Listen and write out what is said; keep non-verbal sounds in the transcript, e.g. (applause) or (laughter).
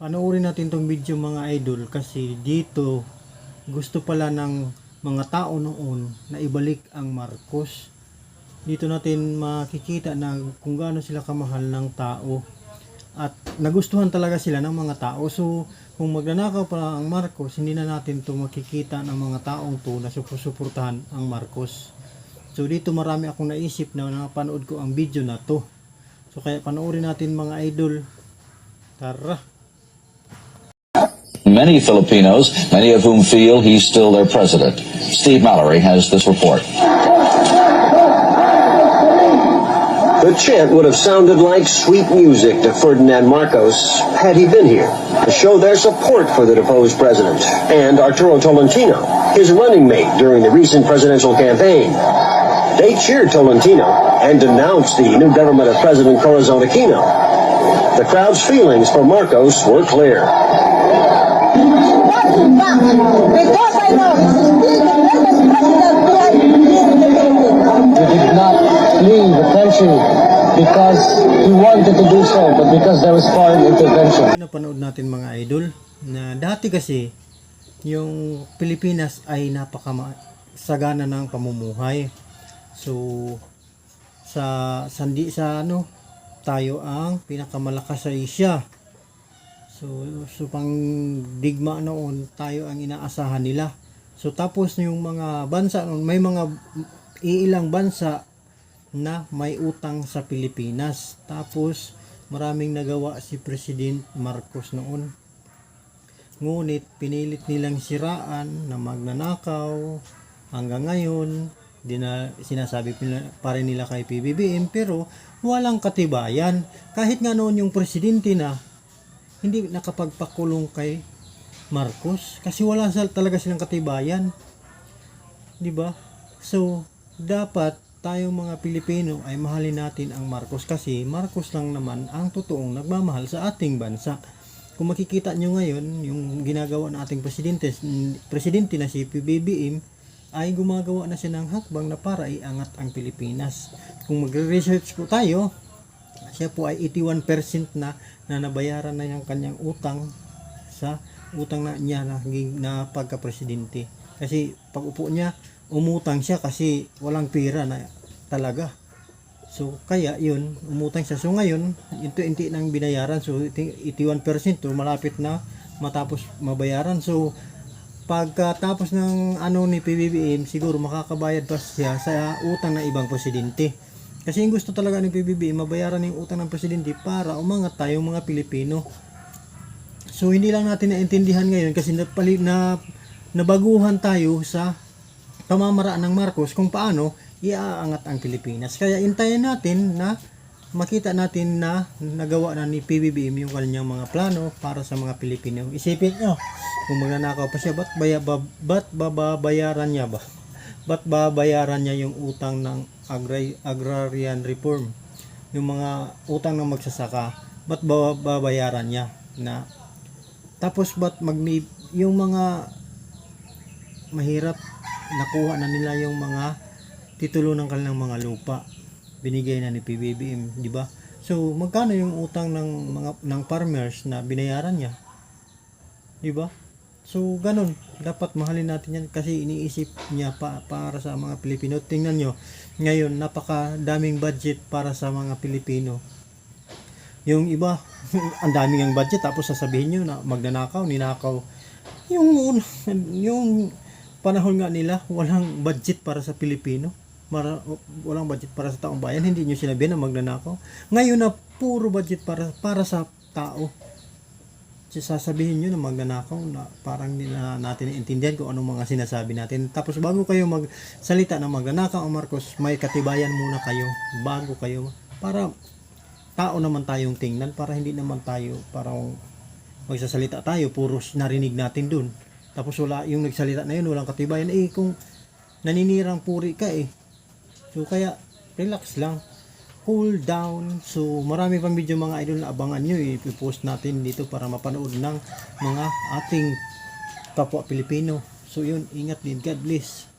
Panoorin natin tong video mga idol kasi dito gusto pala ng mga tao noon na ibalik ang Marcos. Dito natin makikita na kung gaano sila kamahal ng tao at nagustuhan talaga sila ng mga tao. So kung magnanakaw pa ang Marcos, hindi na natin to makikita ng mga taong to na susuportahan ang Marcos. So dito marami akong naisip na napanood ko ang video na to. So kaya panoorin natin mga idol. Tara! Many Filipinos, many of whom feel he's still their president. Steve Mallory has this report. The chant would have sounded like sweet music to Ferdinand Marcos had he been here to show their support for the deposed president and Arturo Tolentino, his running mate during the recent presidential campaign. They cheered Tolentino and denounced the new government of President Corazon Aquino. The crowd's feelings for Marcos were clear. Because he wanted to do so, but because there was foreign intervention. Napanood natin mga idol na dati kasi yung Pilipinas ay napaka sagana ng pamumuhay. So sa sandi sa ano tayo ang pinakamalakas sa Asia. So, so pang digma noon tayo ang inaasahan nila. So tapos yung mga bansa noon may mga iilang bansa na may utang sa Pilipinas. Tapos maraming nagawa si President Marcos noon. Ngunit pinilit nilang siraan na magnanakaw hanggang ngayon di na sinasabi pa rin nila kay PBBM pero walang katibayan kahit nga noon yung presidente na hindi nakapagpakulong kay Marcos kasi wala talaga silang katibayan. 'di ba? So dapat tayong mga Pilipino ay mahalin natin ang Marcos kasi Marcos lang naman ang totoong nagmamahal sa ating bansa. Kung makikita nyo ngayon yung ginagawa ng ating presidente presidente na si PBBM ay gumagawa na siya ng hakbang na para iangat ang Pilipinas. Kung magre-research po tayo siya po ay 81% na na nabayaran na yung kanyang utang sa utang na niya na, na pagka-presidente. Kasi pag upo niya, umutang siya kasi walang pera na talaga. So, kaya yun, umutang siya. So, ngayon, ito hindi nang binayaran. So, 81% to, malapit na matapos mabayaran. So, pagkatapos ng ano ni PBBM, siguro makakabayad pa siya sa utang ng ibang presidente. Kasi yung gusto talaga ni PBBM, mabayaran yung utang ng presidente para umangat tayong mga Pilipino. So hindi lang natin naintindihan ngayon kasi napali, na nabaguhan tayo sa pamamaraan ng Marcos kung paano iaangat ang Pilipinas. Kaya intayin natin na makita natin na nagawa na ni PBBM yung kanyang mga plano para sa mga Pilipino. Isipin nyo, kung magnanakaw pa siya, ba't, baya, ba, ba't babayaran niya ba? Ba't babayaran niya yung utang ng agri- agrarian reform? Yung mga utang ng magsasaka, ba't ba- babayaran niya? Na tapos ba't magni yung mga mahirap nakuha na nila yung mga titulo ng kanilang mga lupa binigay na ni PBBM, di ba? So magkano yung utang ng mga ng farmers na binayaran niya? Di ba? So ganun, dapat mahalin natin yan kasi iniisip niya pa, para sa mga Pilipino. Tingnan nyo, ngayon napakadaming budget para sa mga Pilipino. Yung iba, (laughs) ang daming ang budget tapos sasabihin nyo na magnanakaw, ninakaw. Yung, yung panahon nga nila, walang budget para sa Pilipino. Mara, walang budget para sa taong bayan. Hindi nyo sinabihan na magnanakaw. Ngayon na puro budget para, para sa tao. So, sasabihin nyo na magnanakaw na parang nila natin intindihan kung anong mga sinasabi natin. Tapos bago kayo magsalita na magnanakaw ang Marcos, may katibayan muna kayo bago kayo para tao naman tayong tingnan para hindi naman tayo parang magsasalita tayo puros narinig natin dun. Tapos wala yung nagsalita na yun walang katibayan eh kung naninirang puri ka eh. So kaya relax lang cool down. So marami pang video mga idol na abangan nyo. Ipopost natin dito para mapanood ng mga ating kapwa Pilipino. So yun. Ingat din. God bless